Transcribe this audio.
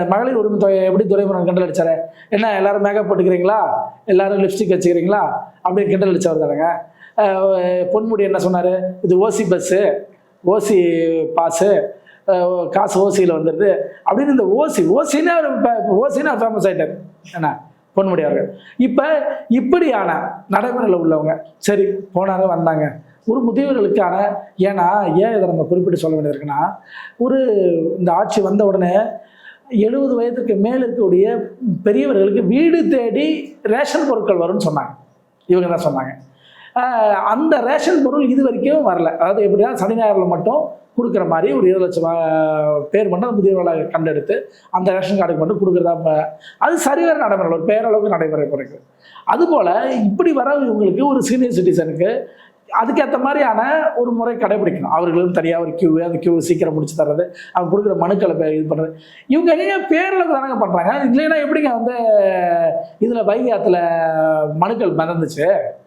மகளிர் உரிமை தொகையை எப்படி துரைமுருகன் கிண்டல் அடிச்சாரு? என்ன எல்லாரும் மேக்கப் போட்டுக்கிறீங்களா? எல்லாரும் லிப்ஸ்டிக் வச்சுக்கிறீங்களா? அப்படின்னு கிண்டல் அடிச்சவர் தானுங்க. பொன்முடி என்ன சொன்னார்? இது ஓசி பஸ்ஸு ஓசி பாஸு காசு ஓசியில் வந்துடுது அப்படின்னு இந்த ஓசி ஓசின்னு அவர் ஓசின்னு அவர் ஃபேமஸ் ஆகிட்டார் என்ன பொன்முடி அவர்கள். இப்போ இப்படியான நடைமுறையில் உள்ளவங்க சரி போனாங்க வந்தாங்க. ஒரு முதியவர்களுக்கான ஏன்னா ஏன் இதை நம்ம குறிப்பிட்டு சொல்ல வேண்டியது இருக்குன்னா ஒரு இந்த ஆட்சி வந்த உடனே எழுபது வயதுக்கு மேல் இருக்கக்கூடிய பெரியவர்களுக்கு வீடு தேடி ரேஷன் பொருட்கள் வரும்னு சொன்னாங்க. இவங்க தான் சொன்னாங்க? அந்த ரேஷன் பொருள் இது வரைக்கும் வரல. அதாவது எப்படின்னா சனி ஞாயிறில் மட்டும் கொடுக்குற மாதிரி ஒரு இருபது லட்சம் பேர் மட்டும் அந்த முதியவர்களை கண்டெடுத்து அந்த ரேஷன் கார்டுக்கு மட்டும் கொடுக்குறதா அது சரிவர நடைமுறை ஒரு பேரளவுக்கு நடைமுறை பிறகு அதுபோல் இப்படி வர இவங்களுக்கு ஒரு சீனியர் சிட்டிசனுக்கு அதுக்கேற்ற மாதிரியான ஒரு முறை கடைபிடிக்கணும். அவர்களும் தனியாக ஒரு கியூ அந்த கியூ சீக்கிரம் முடிச்சு தர்றது அவங்க கொடுக்குற மனுக்களை பே- இது பண்ணுறது இவங்க எங்க பேரில் தானங்க பண்ணுறாங்க இல்லைன்னா எப்படிங்க வந்து இதில் வைகை ஆற்றுல மனுக்கள் மிதந்துச்சு?